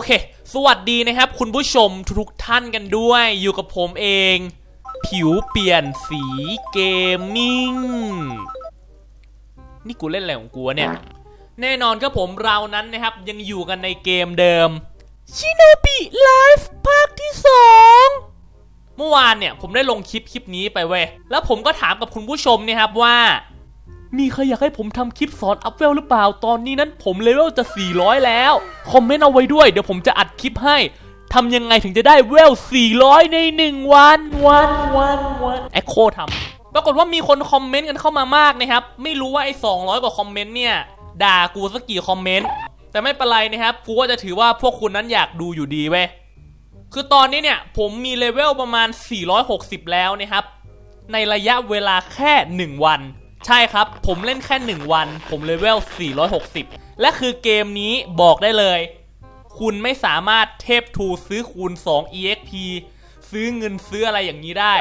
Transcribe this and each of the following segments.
อเค สวัสดีนะครับ คุณผู้ชมทุกท่านกันด้วยอยู่กับผมเอง ผิวเปลี่ยนสีเกมมิ่ง นี่กูเล่นอะไรของกูเนี่ย แน่นอนครับผมเรานั้นนะครับ ยังอยู่กันในเกมเดิมชิโนบิไลฟ์ภาคที่ 2 เมื่อวานเนี่ยผมได้ลงคลิปคลิปนี้ไปเว้ยแล้วผมก็ถามกับคุณผู้ชมเนะครับว่า มีใครอยากให้ผมทำคลิปสอนอัพเวลหรือเปล่า ตอนนี้นั้นผมเลเวลจะ 400 แล้ว คอมเมนต์เอาไว้ด้วย เดี๋ยวผมจะอัดคลิปให้ทำยังไงถึงจะได้เวล 400 ใน 1 วัน วันวันวันแอคโคทำปรากฏว่ามีคนคอมเมนต์กันเข้ามามากนะครับ ไม่รู้ว่าไอ้ 200 กว่าคอมเมนต์เนี่ย ด่ากูสักกี่คอมเมนต์ แต่ไม่เป็นไรนะครับ กูก็จะถือว่าพวกคุณนั้นอยากดูอยู่ดีเว้ย คือตอนนี้เนี่ย ผมมีเลเวลประมาณ 460 แล้วนะครับ ในระยะเวลาแค่ 1 วัน ใช่ครับ ผมเล่นแค่ 1 วัน ผมเลเวล 460 และคือเกมนี้บอกได้เลย คุณไม่สามารถเทพทูซื้อคูณ 2 exp ซื้อเงินซื้ออะไรอย่างนี้ได้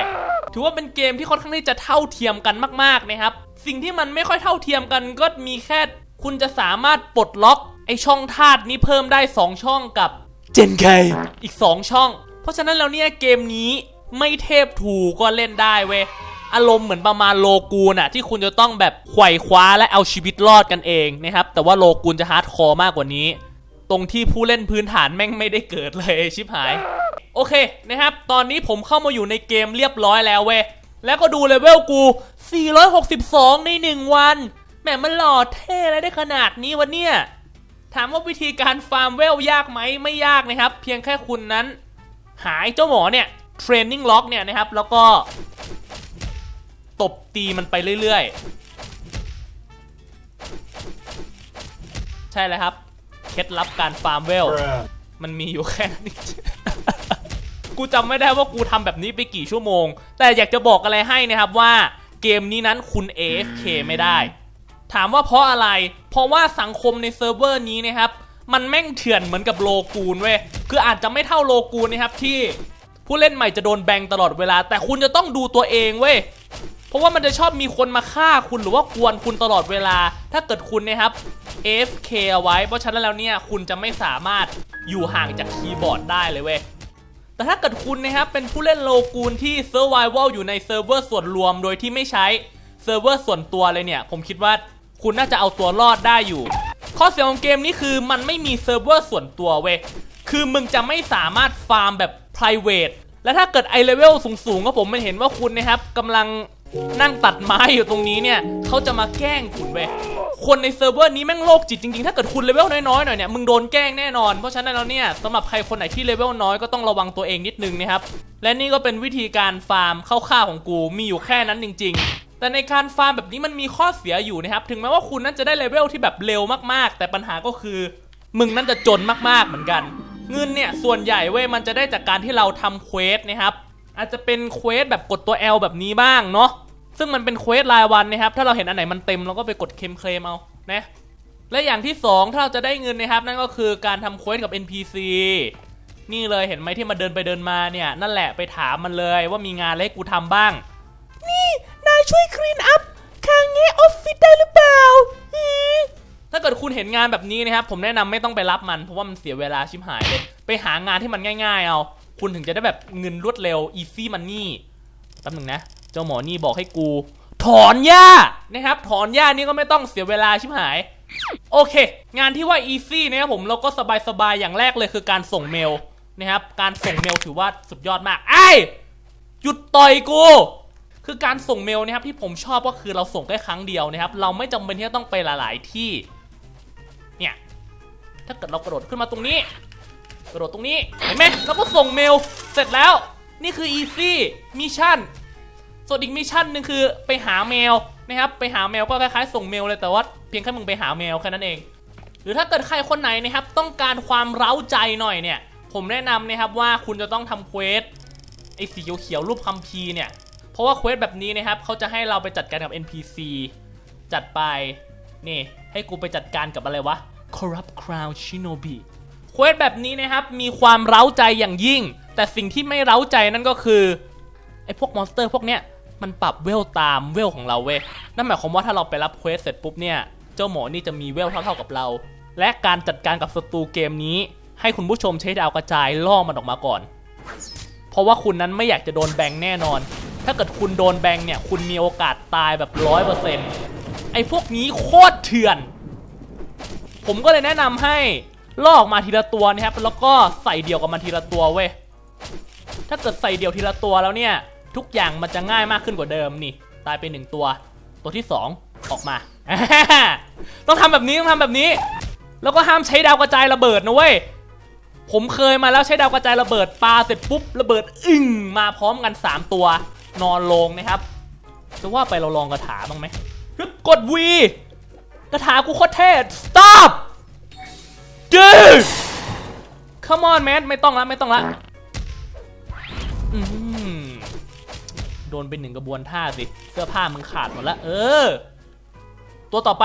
ถือว่าเป็นเกมที่ค่อนข้างที่จะเท่าเทียมกันมากๆนะครับ สิ่งที่มันไม่ค่อยเท่าเทียมกันก็มีแค่ คุณจะสามารถปลดล็อกไอช่องธาตุนี้เพิ่มได้ 2 ช่องกับเจนไคอีก 2 ช่อง เพราะฉะนั้นแล้วเนี่ยเกมนี้ไม่เทพถูก็เล่นได้เว้ย อารมณ์เหมือนประมาณโลกูนอะที่คุณจะต้องแบบไขว่คว้าและเอาชีวิตรอดกันเองนะครับ แต่ว่าโลกูนจะฮาร์ดคอร์มากกว่านี้ ตรงที่ผู้เล่นพื้นฐานแม่งไม่ได้เกิดเลยชิบหาย โอเคนะครับ ตอนนี้ผมเข้ามาอยู่ในเกมเรียบร้อยแล้วเว้ยแล้วก็ดูเลเวลกู 462 ใน 1 วัน แหมมันหล่อเท่อะไรได้ขนาดนี้วะเนี่ย ถามว่าวิธีการฟาร์มเวลยากไหมไม่ยากนะครับ เพียงแค่คุณนั้น หายเจ้าหมอเนี่ยเทรนนิ่งล็อกเนี่ยนะครับ แล้วก็ ตบตีมันไปเรื่อยๆ ใช่เลยครับ เคล็ดลับการฟาร์มเวล มันมีอยู่แค่นั้นจริงๆกูจำไม่ได้ว่ากูทำแบบนี้ไปกี่ชั่วโมง แต่อยากจะบอกอะไรให้นะครับว่าเกมนี้นั้นคุณ AFK ไม่ได้ ถามว่าเพราะอะไร เพราะว่าสังคมในเซิร์ฟเวอร์นี้นะครับ มันแม่งเถื่อนเหมือนกับโลกูนเว้ย คืออาจจะไม่เท่าโลกูนนะครับที่ผู้เล่นใหม่จะโดนแบงตลอดเวลา แต่คุณจะต้องดูตัวเองเว้ยเพ ราะว่ามันจะชอบมีคนมาฆ่าคุณหรือว่ากวนคุณตลอดเวลา ถ้าเกิดคุณนะครับ AFK เอาไว้ เพราะฉะนั้นแล้วเนี่ยคุณจะไม่สามารถอยู่ห่างจากคีย์บอร์ดได้เลยเว้ยแต่ถ้าเกิดคุณนะครับเป็นผู้เล่นโลกูนที่เซอร์ไวเวัลอยู่ในเซิร์ฟเวอร์ส่วนรวมโดยที่ไม่ใช้เซิร์ฟเวอร์ส่วนตัวเลยเนี่ย ผมคิดว่าคุณน่าจะเอาตัวรอดได้อยู่ ข้อเสียของเกมนี้คือมันไม่มีเซิร์ฟเวอร์ส่วนตัวเว้ยคือมึงจะไม่สามารถฟาร์มแบบ private และถ้าเกิดไอเลเวลสูงๆก็ผมไม่เห็นว่าคุณนะครับกำลัง นั่งตัดไม้อยู่ตรงนี้เนี่ยเขาจะมาแกล้งคุณเว้ยคนในเซิร์ฟเวอร์นี้แม่งโลกจิตจริงๆ ถ้าเกิดคุณเลเวลน้อยๆหน่อยเนี่ยมึงโดนแกล้งแน่นอน เพราะฉะนั้นแล้วเนี่ยสำหรับใครคนไหนที่เลเวลน้อยก็ต้องระวังตัวเองนิดนึงนะครับ และนี่ก็เป็นวิธีการฟาร์มคร่าวๆของกูมีอยู่แค่นั้นจริง ๆแต่ในการฟาร์มแบบนี้มันมีข้อเสียอยู่นะครับ ถึงแม้ว่าคุณนั้นจะได้เลเวลที่แบบเร็วมากๆ แต่ปัญหาก็คือ มึงนั่นจะจนมากๆเหมือนกัน เงินเนี่ยส่วนใหญ่เว้ยมันจะได้จากการที่เราทำเควสนะครับ อาจจะเป็นเควสแบบกดตัว L แบบนี้บ้างเนาะซึ่งมันเป็นเควสรายวันนะครับ ถ้าเราเห็นอันไหนมันเต็มเราก็ไปกดเคมเคลมเอานะและอย่างที่ 2 ถ้าเราจะได้เงินนะครับ นั่นก็คือการทำเควสกับ NPC นี่เลยเห็นไหมที่มาเดินไปเดินมาเนี่ย นั่นแหละไปถามมันเลยว่ามีงานอะไรให้กูทำบ้าง นี่นายช่วยคลีนอัพคางเงออฟฟิศได้หรือเปล่าถ้าเกิดคุณเห็นงานแบบนี้นะครับ ผมแนะนำไม่ต้องไปรับมันเพราะว่ามันเสียเวลาชิบหายเลยไปหางานที่มันง่าย ๆ เอา คุณถึงจะได้แบบเงินรวดเร็ว easy money แป๊บหนึ่งนะ เจ้าหมอนี่บอกให้กู ถอนหญ้านะครับ ถอนหญ้านี่ก็ไม่ต้องเสียเวลาชิบหาย โอเค งานที่ว่า easy นะครับผมเราก็สบายๆอย่างแรกเลยคือการส่งเมลนะครับ การส่งเมลถือว่าสุดยอดมากไอ้หยุดต่อยกูคือการส่งเมลนะครับที่ผมชอบก็คือเราส่งแค่ครั้งเดียวนะครับ เราไม่จำเป็นที่จะต้องไปหลาย ๆ ที่ เนี่ย ถ้าเกิดเรากระโดดขึ้นมาตรงนี้ กระโดดตรงนี้เห็นไหมเราก็ส่งเมลเสร็จแล้ว นี่คือ easy mission ส่วนอีกมิชชั่นหนึ่งคือไปหาเมลนะครับไปหาเมลก็คล้ายๆส่งเมลเลยแต่ว่าเพียงแค่มึงไปหาเมลแค่นั้นเอง หรือถ้าเกิดใครคนไหนนะครับต้องการความเร้าใจหน่อยเนี่ย ผมแนะนำนะครับว่าคุณจะต้องทำเควสไอ้สีเขียวๆรูปคัมภีร์เนี่ย เพราะว่าเควสแบบนี้นะครับเขาจะให้เราไปจัดการกับ NPC จัดไป นี่ ให้กูไปจัดการกับอะไรวะ Corrupt Crown Shinobi เควสแบบนี้นะครับมีความเร้าใจอย่างยิ่ง แต่สิ่งที่ไม่เร้าใจนั่นก็คือไอ้พวกมอนสเตอร์พวกเนี้ยมันปรับเวลตามเวลของเราเว้ยนั่นหมายความว่าถ้าเราไปรับเควสเสร็จปุ๊บเนี่ยเจ้าหมอนี่จะมีเวลเท่าๆกับเรา และการจัดการกับศัตรูเกมนี้ ให้คุณผู้ชมใช้ดาวกระจายล่อมันออกมาก่อน เพราะว่าคุณนั้นไม่อยากจะโดนแบงแน่นอน ถ้าเกิดคุณโดนแบงเนี่ยคุณมีโอกาสตายแบบร้อยเปอร์เซ็นต์ไอ้พวกนี้โคตรเถื่อน ผมก็เลยแนะนำให้ ลอออกมาทีละตัวนะครับแล้วก็ใส่เดี่ยวกับมันทีละตัวเว้ยถ้าเกิดใส่เดี่ยวทีละตัวแล้วเนี่ย ทุกอย่างมันจะง่ายมากขึ้นกว่าเดิมนี่ ตายไปหนึ่งตัว ตัวที่สองออกมา ต้องทำแบบนี้ต้องทำแบบนี้ แล้วก็ห้ามใช้ดาวกระจายระเบิดนะเว้ยผมเคยมาแล้วใช้ดาวกระจายระเบิดปลาเสร็จปุ๊บระเบิดอึ้งมาพร้อมกัน 3 ตัวนอนลงนะครับจะว่าไปเราลองกระถาบ้างไหมกด V กระถากูโคตรเท่ stop dude come on man ไม่ต้องละไม่ต้องละอืมโดนไปหนึ่งกระบวนท่าสิ เสื้อผ้ามึงขาดหมดล้วเออ ตัวต่อไป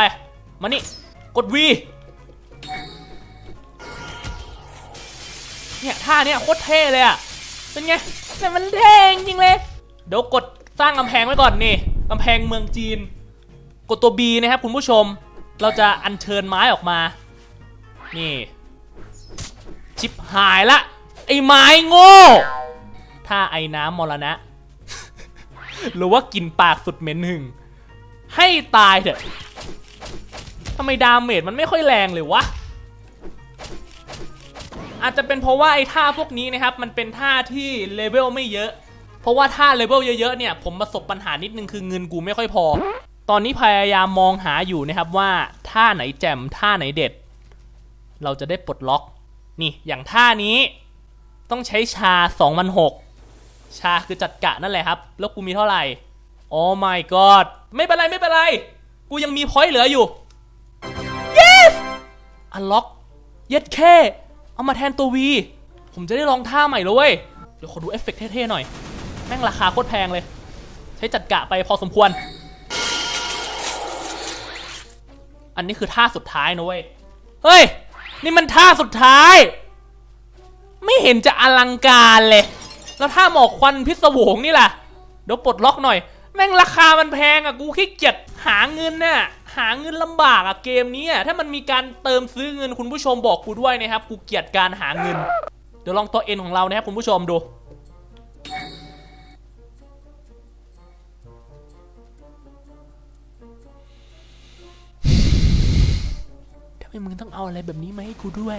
มานี่ กด V เนี่ยท่าเนี่ยโคตรเท่เลยอะเป็นไงแต่มันเท่จริงเลย เดี๋ยวกดสร้างกำแพงไว้ก่อนนี่กำแพงเมืองจีน กดตัว B นะครับคุณผู้ชม เราจะอัญเชิญไม้ออกมา นี่ชิบหายละ ไอ้ไม้โง่ ถ้าไอ้น้ำมรณะ หรือว่ากินปากสุดเหม็นหึง ให้ตายเถอะทำไมดาเมจมันไม่ค่อยแรงเลยวะ อาจจะเป็นเพราะว่าไอ้ท่าพวกนี้นะครับ มันเป็นท่าที่เลเวลไม่เยอะ เพราะว่าท่าเลเวลเยอะๆเนี่ย ผมประสบปัญหานิดนึงคือเงินกูไม่ค่อยพอ ตอนนี้พยายามมองหาอยู่นะครับว่าท่าไหนแจ่มท่าไหนเด็ด เราจะได้ปลดล็อกนี่อย่างท่านี้ต้องใช้ชา2 0 0ชาคือจัดกะนั่นแหละครับ แล้วกูมีเท่าไหร่ โอ้ my god ไม่เป็นไรไม่เป็นไร กูยังมีพอยต์เหลืออยู่ yes อันล็อกเย็ดแค่เอามาแทนตัว V ผมจะได้ลองท่าใหม่เลยเดี๋ยวขอดูเอฟเฟกต์เท่ๆหน่อย แม่งราคาโคตรแพงเลย ใช้จัดกะไปพอสมควร อันนี้คือท่าสุดท้ายนะเว้ย เฮ้ย นี่มันท่าสุดท้าย ไม่เห็นจะอลังการเลย แล้วท่าหมอกควันพิศวงนี่ล่ะ เดี๋ยวปลดล็อกหน่อย แม่งราคามันแพงอะ กูขี้เกียจหาเงินน่ะ หาเงินลำบากอะเกมนี้ถ้ามันมีการเติมซื้อเงินคุณผู้ชมบอกกูด้วยนะครับ กูเกียดการหาเงิน เดี๋ยวลองตัวเอ็นของเรานะครับคุณผู้ชมดู ไมมึงต้องเอาอะไรแบบนี้มาให้กูด้วย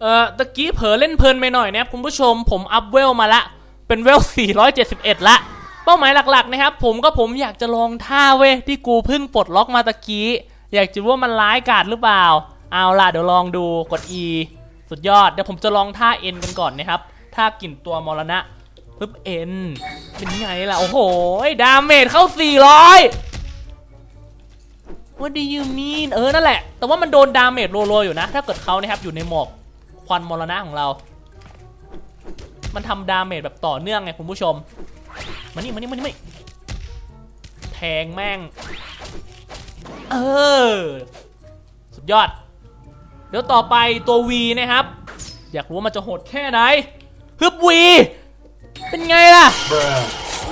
เอ่อตะกี้เผลอเล่นเพลินไปหน่อยนะครับคุณผู้ชมผมอัพเวลมาละ เป็นเวล 471 ละ เป้าหมายหลักๆนะครับ ผมก็ผมอยากจะลองท่าเว้ยที่กูเพิ่งปลดล็อกมาตะกี้ อยากจะว่ามันร้ายกาจหรือเปล่า เอาล่ะเดี๋ยวลองดูกด E สุดยอดเดี๋ยวผมจะลองท่า N กันก่อนนะครับท่ากลิ่นตัวมรณะปึ๊บ N เป็นไงล่ะ โอ้โหดาเมจเข้า 400 What do you mean เออ นั่นแหละ แต่ว่ามันโดนดาเมจโรยๆอยู่นะ ถ้าเกิดเขานะครับอยู่ในหมอกควันมรณะของเรา มันทำดาเมจแบบต่อเนื่องไงคุณผู้ชม มานี่มานี่มานี่มานี่แทงแม่ง เออ สุดยอด เดี๋ยวต่อไปตัว V นะครับ อยากรู้ว่ามันจะโหดแค่ไหน ฮึบ V เป็นไงล่ะ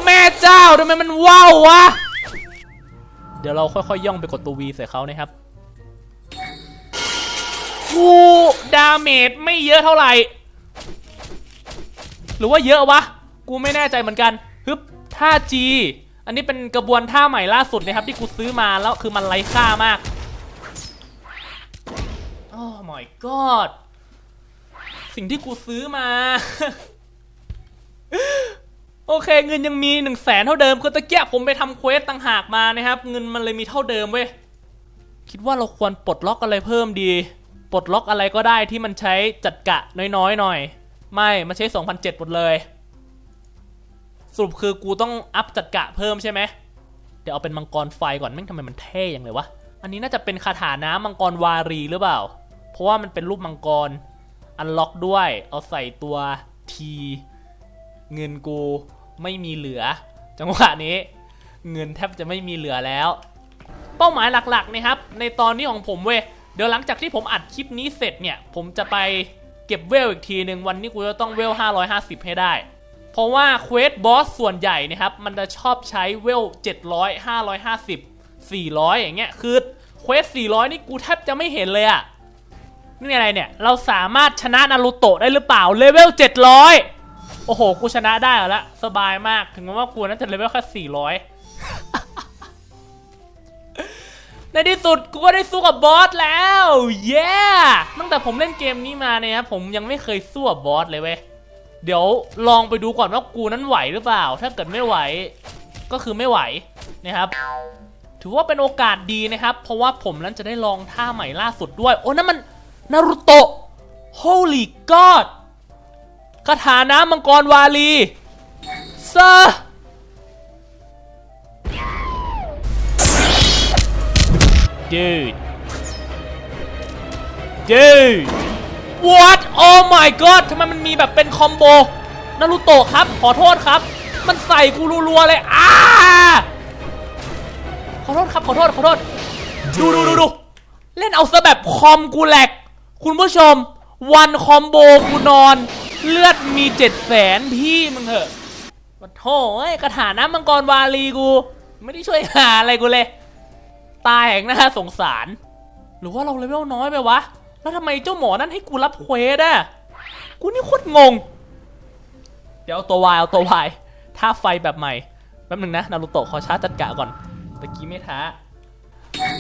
แม่เจ้าทำไมมันว้าววะ เดี๋ยวเราค่อยๆย่องไปกดตัว V ใส่เขานะครับกูดาเมจไม่เยอะเท่าไหร่ หรือว่าเยอะวะ กูไม่แน่ใจเหมือนกันฮึบท่า G อันนี้เป็นกระบวนท่าใหม่ล่าสุดนะครับ ที่กูซื้อมาแล้วคือมันไร้ค่ามาก โอ้ my god สิ่งที่กูซื้อมา โอเคเงินยังมี1นึ่งแสนเท่าเดิมคือตะเกียบผมไปทำเควสต่างหากมานะครับ เงินมันเลยมีเท่าเดิมเว้ยคิดว่าเราควรปลดล็อกอะไรเพิ่มดี ปลดล็อกอะไรก็ได้ที่มันใช้จัดกะน้อยๆหน่อย ไม่มันใช้ 2,007หมดเลย สรุปคือกูต้องอัพจัดกะเพิ่มใช่ไหมเดี๋ยวเอาเป็นมังกรไฟก่อนแม่งทำไมมันเท่อย่างเลยวะอันนี้น่าจะเป็นคาถาน้ำมังกรวารีหรือเปล่า เพราะว่ามันเป็นรูปมังกรอันล็อกด้วย เอาใส่ตัวทีเงินกู ไม่มีเหลือ จังหวะนี้ เงินแทบจะไม่มีเหลือแล้ว เป้าหมายหลักๆนะครับ ในตอนนี้ของผมเว้ยเดี๋ยวหลังจากที่ผมอัดคลิปนี้เสร็จเนี่ย ผมจะไปเก็บเวลอีกทีหนึ่งวันนี้กูจะต้องเวล 550 ให้ได้ เพราะว่าเควสบอสส่วนใหญ่นะครับ มันจะชอบใช้เวล 700 550 400 อย่างเงี้ยคือเควส 400 นี่กูแทบจะไม่เห็นเลยอะนี่อะไรเนี่ย เราสามารถชนะนารูโตะได้หรือเปล่าเลเวล 700 โอ้โห กูชนะได้แล้ว สบายมาก ถึงแม้ว่ากูน่าจะเลเวลแค่ 400 ในที่สุดกูก็ได้สู้กับบอสแล้ว เย้ตั้งแต่ผมเล่นเกมนี้มาเนี่ยครับผมยังไม่เคยสู้กับบอสเลยเว้ย เดี๋ยวลองไปดูก่อนว่ากูนั้นไหวหรือเปล่า ถ้าเกิดไม่ไหว ก็คือไม่ไหวนะครับ ถือว่าเป็นโอกาสดีนะครับ เพราะว่าผมนั้นจะได้ลองท่าใหม่ล่าสุดด้วย โอ้นั่นมันนารุโตะ Holy God คาถาน้ำมังกรวาลีซา Dude Dude What Oh my God ทำไมมันมีแบบเป็นคอมโบนารูโตะครับ ขอโทษครับ มันใส่กูรัวๆเลยอ้าขอโทษครับ ขอโทษ ขอโทษ ดูดูดูดูเล่นเอาซะแบบคอมกูแหลก คุณผู้ชม วันคอมโบกูนอน เลือดมีเจ็ดแสนพี่มึงเหอะโถ่เอ้กระถาน้ำมังกรวาลีกู ไม่ได้ช่วยหาอะไรกูเลย ตายแห่งน่าสงสาร หรือว่าเราเลเวลน้อยไปวะ แล้วทำไมเจ้าหมอนั่นให้กูรับเควสอะกูนี่โคตรงง เดี๋ยวเอาตัววายเอาตัววายท่าไฟแบบใหม่ แป๊บหนึงนะนารูโตะขอชาร์จจัดกะก่อนตะกี้ไม่ท้า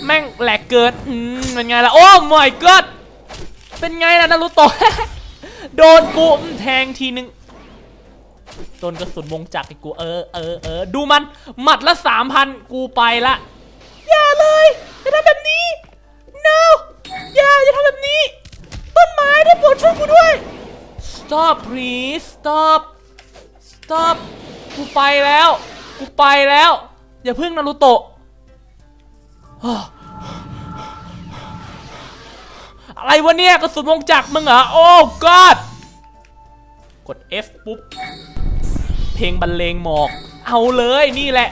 แม่งแหลกเกินอืมเป็นไงล่ะ โอ้ my god เป็นไงล่ะนารูโตะ โดนกูแทงทีนึงโดนกระสุนวงจักรไอ้กูเออเออเออดูมันหมัดละสามพันกูไปละอย่าเลยอย่าทำแบบนี้ no อย่าอย่าทำแบบนี้ ต้นไม้ได้โปรดช่วยกูด้วย stop please stop stop กูไปแล้ว กูไปแล้ว อย่าพึ่งนารูโตะ อะไรวะเนี่ยกระสุนวงจักรมึงเหรอ โอ้ god กด F ปุ๊บ เพลงบรรเลงหมอก เอาเลยนี่แหละ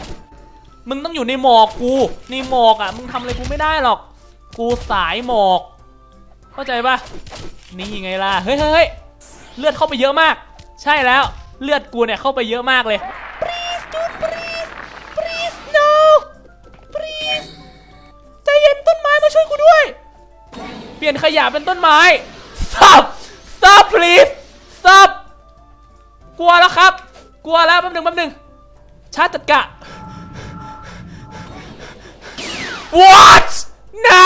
มึงต้องอยู่ในหมอกกู ในหมอกอะ มึงทำอะไรกูไม่ได้หรอก กูสายหมอก เข้าใจปะนี่ไงล่ะ เฮ้ยเฮ้ยเฮ้ยเลือดเข้าไปเยอะมาก ใช่แล้ว เลือดกูเนี่ยเข้าไปเยอะมากเลย ลี่ยนขยะเป็นต้นไม้ stop stop please stop กลัวแล้วครับ กลัวแล้วแป๊บหนึงแป๊บหนึงชาร์จจัดกะ What no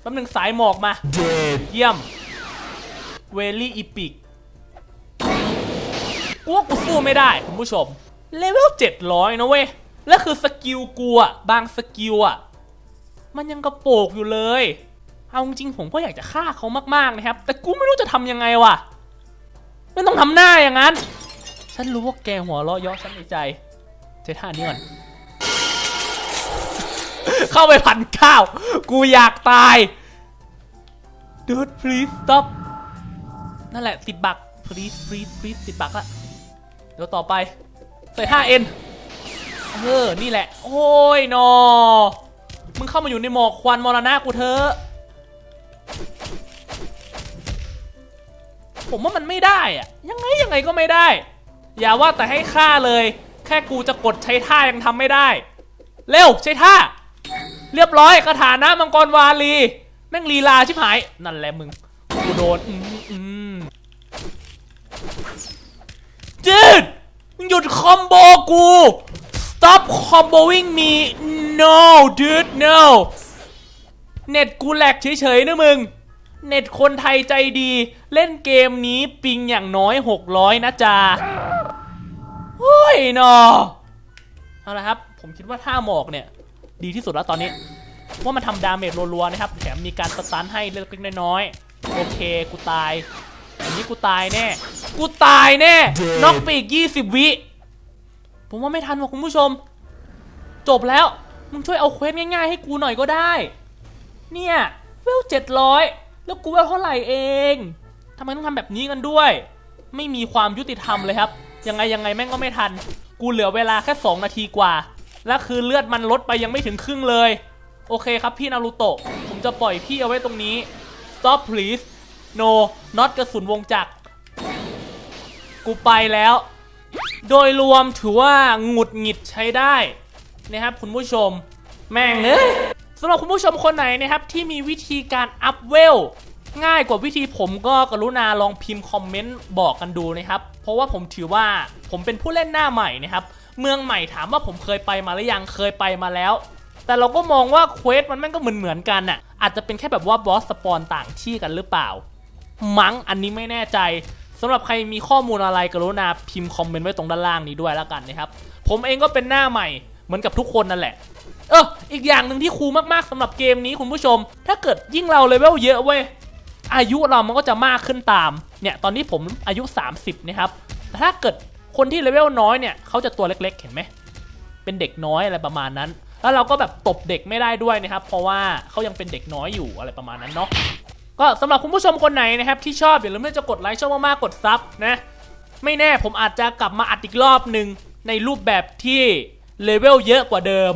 แป๊บหนึงสายหมอกมา Dead. เยี่ยม เวลี่อีพิกกูว่ากูสู้ไม่ได้คุณผู้ชม เลเวล 700 นะเว้ย และคือสกิลกูอะบางสกิลอะมันยังกระโปกอยู่เลย เอาจริงๆผมก็อยากจะฆ่าเขามากๆนะครับ แต่กูไม่รู้จะทำยังไงวะไม่ต้องทำหน้าอย่างนั้น ฉันรู้ว่าแกหัวเราะเยาะฉันในใจใช้ท่านี้ก่อน เข้าไปพันเก้าว กูอยากตาย Dude please stop นั่นแหละติดบัก please please please ติดบักละเดี๋ยวต่อไป ใส่ 5N เออ นี่แหละ โอ้ยนอมึงเข้ามาอยู่ในหมอกควันมรณะกูเถอะ ผมว่ามันไม่ได้อะยังไงยังไงก็ไม่ได้ อย่าว่าแต่ให้ฆ่าเลย แค่กูจะกดใช้ท่ายังทำไม่ได้ เร็วใช้ท่า เรียบร้อยคาถานะมังกรวาลีแม่งลีลาชิบหาย นั่นแหละมึงกูโดนอืมจืดมึงหยุดคอมโบกู stop comboing me no dude no เน็ตกูแหลกเฉยๆนะมึง เน็ตคนไทยใจดี เล่นเกมนี้ปิงอย่างน้อย 600 นะจ๊ะโอ้ยนอเอาละครับ ผมคิดว่าท่าหมอกเนี่ย ดีที่สุดแล้วตอนนี้ ว่ามันทำดาเมจรัวๆนะครับ แถมมีการสตันให้เล็กๆน้อยๆ โอเค กูตาย อันนี้กูตายแน่ กูตายแน่ น็อกไปอีก 20 วิ ผมว่าไม่ทันว่ะคุณผู้ชม จบแล้ว มึงช่วยเอาเควสง่ายๆให้กูหน่อยก็ได้ เนี่ย เวล700แล้วกูเวลเท่าไหร่เอง ทำไมต้องทำแบบนี้กันด้วย ไม่มีความยุติธรรมเลยครับ ยังไงยังไงแม่งก็ไม่ทัน กูเหลือเวลาแค่ 2 นาทีกว่า และคือเลือดมันลดไปยังไม่ถึงครึ่งเลย โอเคครับพี่นารูโตะ ผมจะปล่อยพี่เอาไว้ตรงนี้ stop please no not กระสุนวงจักร กูไปแล้ว โดยรวมถือว่าหงุดหงิดใช้ได้นะครับคุณผู้ชม แม่งเอ้ยสำหรับคุณผู้ชมคนไหนนะครับที่มีวิธีการอัพเวล ง่ายกว่าวิธีผมก็กรุณาลองพิมพ์คอมเมนต์บอกกันดูนะครับ เพราะว่าผมถือว่าผมเป็นผู้เล่นหน้าใหม่นะครับ เมืองใหม่ถามว่าผมเคยไปมาหรือยังเคยไปมาแล้ว แต่เราก็มองว่าเควสมันแม่งก็เหมือนเหมือนๆกันน่ะอาจจะเป็นแค่แบบว่าบอสสปอนต่างที่กันหรือเปล่า มั้งอันนี้ไม่แน่ใจสำหรับใครมีข้อมูลอะไรกรุณาพิมพ์คอมเมนต์ไว้ตรงด้านล่างนี้ด้วยแล้วกันนะครับ ผมเองก็เป็นหน้าใหม่เหมือนกับทุกคนนั่นแหละ เอออีกอย่างหนึ่งที่คูลมากๆสำหรับเกมนี้คุณผู้ชม ถ้าเกิดยิ่งเราเลเวลเยอะเว้ย อายุเรามันก็จะมากขึ้นตาม เนี่ยตอนนี้ผมอายุ 30นะครับแต่ถ้าเกิดคนที่เลเวลน้อยเนี่ยเขาจะตัวเล็กๆ เห็นไหม เป็นเด็กน้อยอะไรประมาณนั้น แล้วเราก็แบบตบเด็กไม่ได้ด้วยนะครับ เพราะว่าเขายังเป็นเด็กน้อยอยู่อะไรประมาณนั้นเนาะ ก็สำหรับคุณผู้ชมคนไหนนะครับที่ชอบอย่าลืมที่จะกดไลค์ชอบมากๆกดซับนะ ไม่แน่ผมอาจจะกลับมาอัดอีกรอบหนึ่งในรูปแบบที่เลเวลเยอะกว่าเดิม